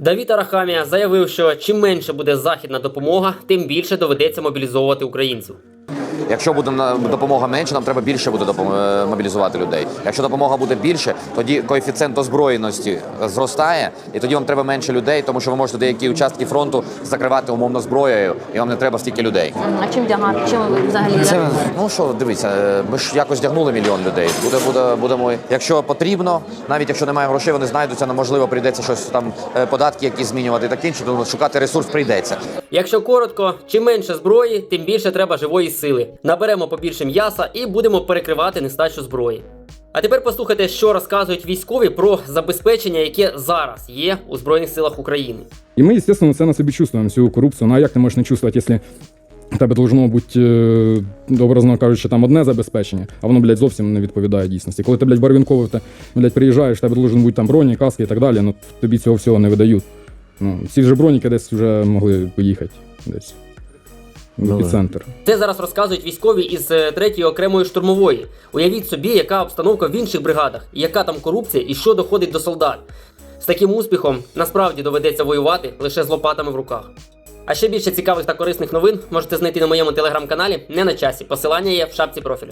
Давід Арахамія заявив, що чим менше буде західна допомога, тим більше доведеться мобілізовувати українців. Якщо буде на- допомога менше, нам треба більше буде е, мобілізувати людей. Якщо допомога буде більше, тоді коефіцієнт озброєності зростає, і тоді вам треба менше людей, тому що ви можете деякі участки фронту закривати умовно зброєю, і вам не треба стільки людей. А чим вдягати? Чим ви взагалі? Це ну що, дивіться, е, ми ж якось вдягнули мільйон людей. Буде, буде, будемо. Якщо потрібно, навіть якщо немає грошей, вони знайдуться. Ну, можливо, прийдеться щось там е, податки, якісь змінювати і так інше. То шукати ресурс прийдеться. Якщо коротко, чим менше зброї, тим більше треба живої сили. Наберемо побільше м'яса і будемо перекривати нестачу зброї. А тепер послухайте, що розказують військові про забезпечення, яке зараз є у Збройних силах України. І ми, звісно, це на собі чувствуємо, цю корупцію. Ну а як ти можеш не чувствувати, якщо тебе должно бути, е, образно кажучи, там одне забезпечення, а воно, блядь, зовсім не відповідає дійсності. Коли ти, блядь, барвінковий, ти, блядь, приїжджаєш, тебе должен бути там броні, каски і так далі, ну тобі цього всього не видають. Ну, ці вже броніки десь вже могли поїхати десь в епіцентр. Це зараз розказують військові із е, третьої окремої штурмової. Уявіть собі, яка обстановка в інших бригадах, яка там корупція і що доходить до солдат. З таким успіхом насправді доведеться воювати лише з лопатами в руках. А ще більше цікавих та корисних новин можете знайти на моєму телеграм-каналі не на часі. Посилання є в шапці профілю.